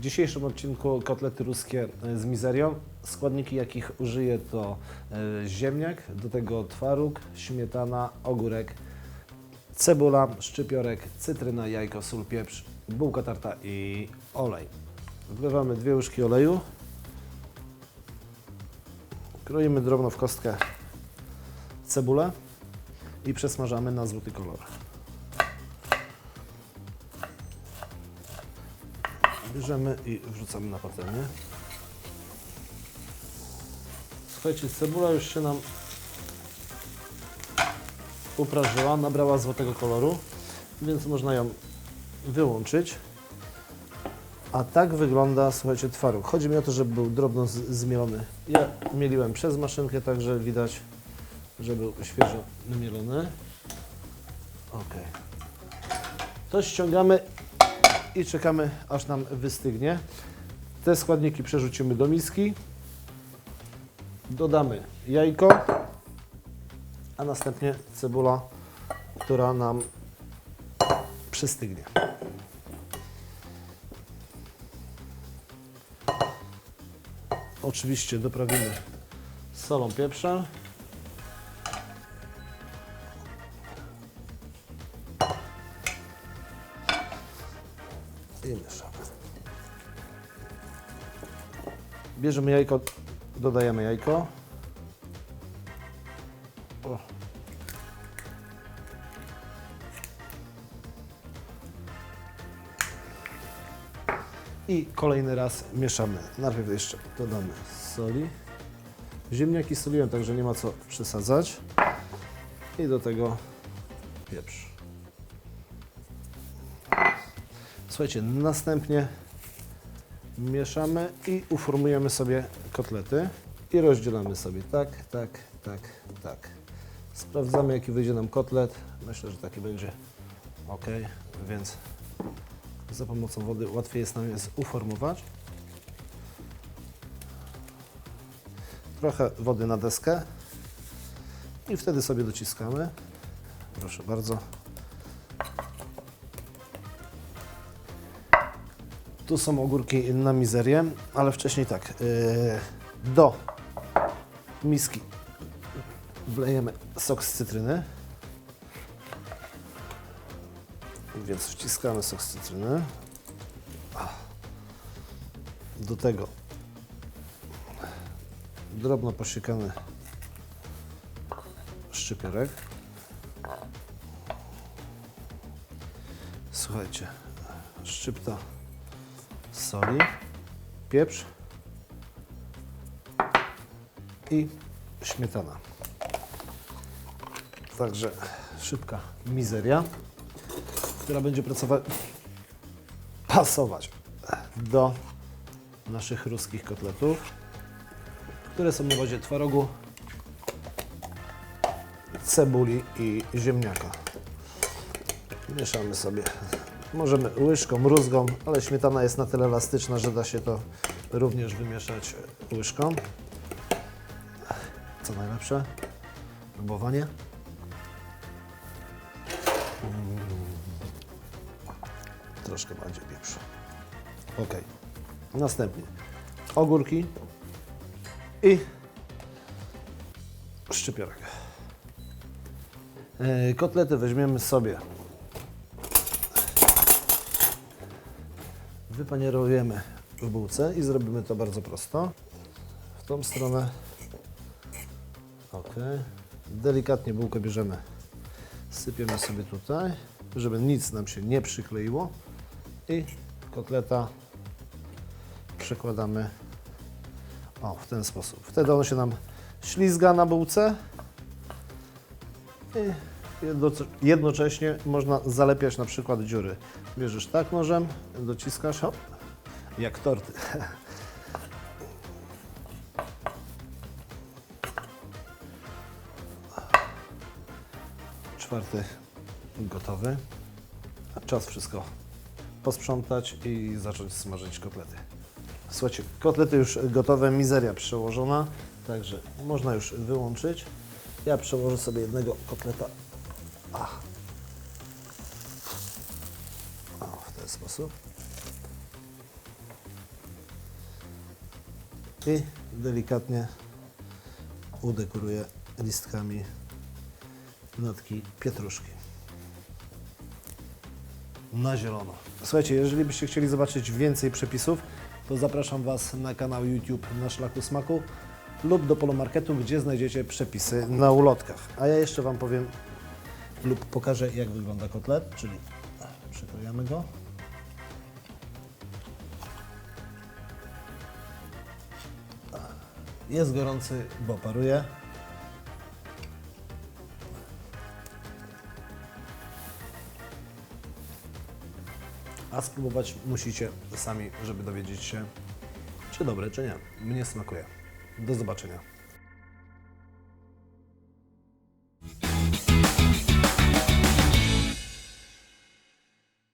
W dzisiejszym odcinku kotlety ruskie e, z mizerią. Składniki, jakich użyję to e, ziemniak, do tego twaróg, śmietana, ogórek, cebula, szczypiorek, cytryna, jajko, sól, pieprz, bułka tarta i olej. Wlewamy dwie łyżki oleju. Kroimy drobno w kostkę cebulę i przesmażamy na złoty kolor. Bierzemy i wrzucamy na patelnię. Słuchajcie, cebula już się nam uprażyła, nabrała złotego koloru, więc można ją wyłączyć. A tak wygląda, słuchajcie, twaróg. Chodzi mi o to, żeby był drobno zmielony. Ja mieliłem przez maszynkę, także widać, że był świeżo mielony. Ok. To ściągamy i czekamy, aż nam wystygnie. Te składniki przerzucimy do miski. Dodamy jajko, a następnie cebula, która nam przystygnie. Oczywiście doprawimy solą, pieprzem. I mieszamy. Bierzemy jajko, dodajemy jajko. O. I kolejny raz mieszamy. Najpierw jeszcze dodamy soli. Ziemniaki soliłem, także nie ma co przesadzać. I do tego pieprz. Słuchajcie, następnie mieszamy i uformujemy sobie kotlety i rozdzielamy sobie tak, tak, tak, tak. Sprawdzamy jaki wyjdzie nam kotlet. Myślę, że taki będzie ok, więc za pomocą wody łatwiej jest nam je uformować. Trochę wody na deskę i wtedy sobie dociskamy. Proszę bardzo. Tu są ogórki na mizerię, ale wcześniej tak. Yy, do miski wlejemy sok z cytryny. Więc wciskamy sok z cytryny. Do tego drobno posiekany szczypiorek. Słuchajcie, szczypta soli, pieprz i śmietana. Także szybka mizeria, która będzie pracować, pasować do naszych ruskich kotletów, które są na bazie twarogu, cebuli i ziemniaka. Mieszamy sobie. Możemy łyżką, mruzgą, ale śmietana jest na tyle elastyczna, że da się to również wymieszać łyżką. Co najlepsze? Próbowanie. Mm. Troszkę bardziej pieprzu. Ok. Następnie ogórki i szczypiorek. Yy, Kotlety weźmiemy sobie wypanierujemy w bułce i zrobimy to bardzo prosto. W tą stronę. Ok. Delikatnie bułkę bierzemy. Sypiemy sobie tutaj, żeby nic nam się nie przykleiło. I kotleta przekładamy o, w ten sposób. Wtedy on się nam ślizga na bułce. I jednocześnie można zalepiać na przykład dziury. Bierzesz tak nożem, dociskasz, hop, jak torty. Czwarty gotowy. Czas wszystko posprzątać i zacząć smażyć kotlety. Słuchajcie, kotlety już gotowe, mizeria przełożona, także można już wyłączyć. Ja przełożę sobie jednego kotleta Ach. O, w ten sposób. i delikatnie udekoruję listkami notki pietruszki. Na zielono. Słuchajcie, jeżeli byście chcieli zobaczyć więcej przepisów, to zapraszam Was na kanał YouTube Na Szlaku Smaku lub do Polomarketu, gdzie znajdziecie przepisy na ulotkach. A ja jeszcze Wam powiem lub pokażę, jak wygląda kotlet, czyli przyklejamy go. Jest gorący, bo paruje. A spróbować musicie sami, żeby dowiedzieć się, czy dobre, czy nie. Mnie smakuje. Do zobaczenia.